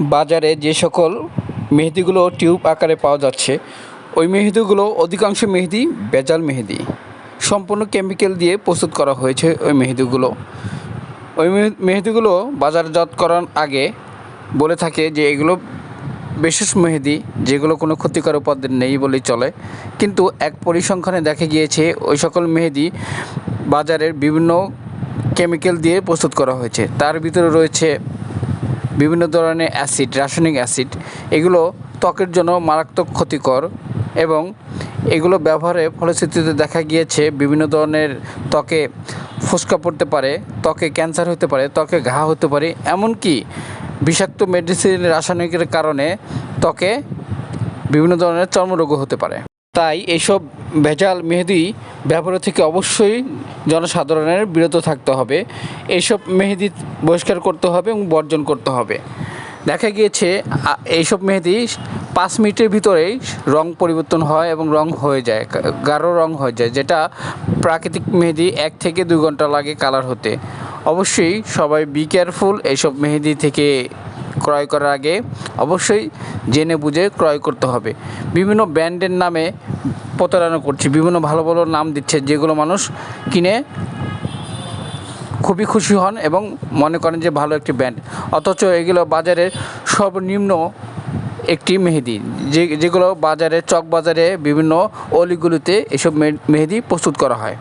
বাজারে যে সকল মেহেদিগুলো টিউব আকারে পাওয়া যাচ্ছে, ওই মেহেদিগুলো অধিকাংশ মেহেদি বেজাল মেহেদি। সম্পূর্ণ কেমিক্যাল দিয়ে প্রস্তুত করা হয়েছে ওই মেহেদিগুলো। ওই মেহে- মেহেদিগুলো বাজারজাত করার আগে বলে থাকে যে এগুলো বিশেষ মেহেদি, যেগুলো কোনো ক্ষতিকর উপাদান নেই বলেই চলে। কিন্তু এক পরিসংখ্যানে দেখা গিয়েছে, ওই সকল মেহেদি বাজারের বিভিন্ন কেমিক্যাল দিয়ে প্রস্তুত করা হয়েছে। তার ভিতরে রয়েছে বিভিন্ন ধরনের অ্যাসিড, রাসায়নিক অ্যাসিড, এগুলো ত্বকের জন্য মারাত্মক ক্ষতিকর এবং এগুলো ব্যবহারের ফলশ্রুতিতে দেখা গিয়েছে বিভিন্ন ধরনের ত্বকে ফোসকা পড়তে পারে, ত্বকে ক্যান্সার হতে পারে, ত্বকে ঘা হতে পারে, এমনকি বিষাক্ত মেডিসিন রাসায়নিকের কারণে ত্বকে বিভিন্ন ধরনের চর্মরোগও হতে পারে। তাই এইসব ভেজাল মেহেদি ব্যবহার থেকে অবশ্যই জনসাধারণের বিরত থাকতে হবে। এইসব মেহেদি বহিষ্কার করতে হবে এবং বর্জন করতে হবে। দেখা গিয়েছে এইসব মেহেদি পাঁচ মিনিটের ভিতরেই রং পরিবর্তন হয় এবং রং হয়ে যায় গাঢ় রং হয়ে যায়, যেটা প্রাকৃতিক মেহেদি এক থেকে দুই ঘণ্টা লাগে কালার হতে। অবশ্যই সবাই বি কেয়ারফুল এইসব মেহেদি থেকে ক্রয় করার আগে অবশ্যই জেনে বুঝে ক্রয় করতে হবে। বিভিন্ন ব্র্যান্ডের নামে প্রতারণা করছে, বিভিন্ন ভালো ভালো নাম দিচ্ছে, যেগুলো মানুষ কিনে খুবই খুশি হন এবং মনে করেন যে ভালো একটি ব্র্যান্ড। অথচ এগুলো বাজারে সর্বনিম্ন একটি মেহেদি। যে, যেগুলো বাজারে চক বাজারে বিভিন্ন অলিগুলিতে এসব মেহেদি প্রস্তুত করা হয়।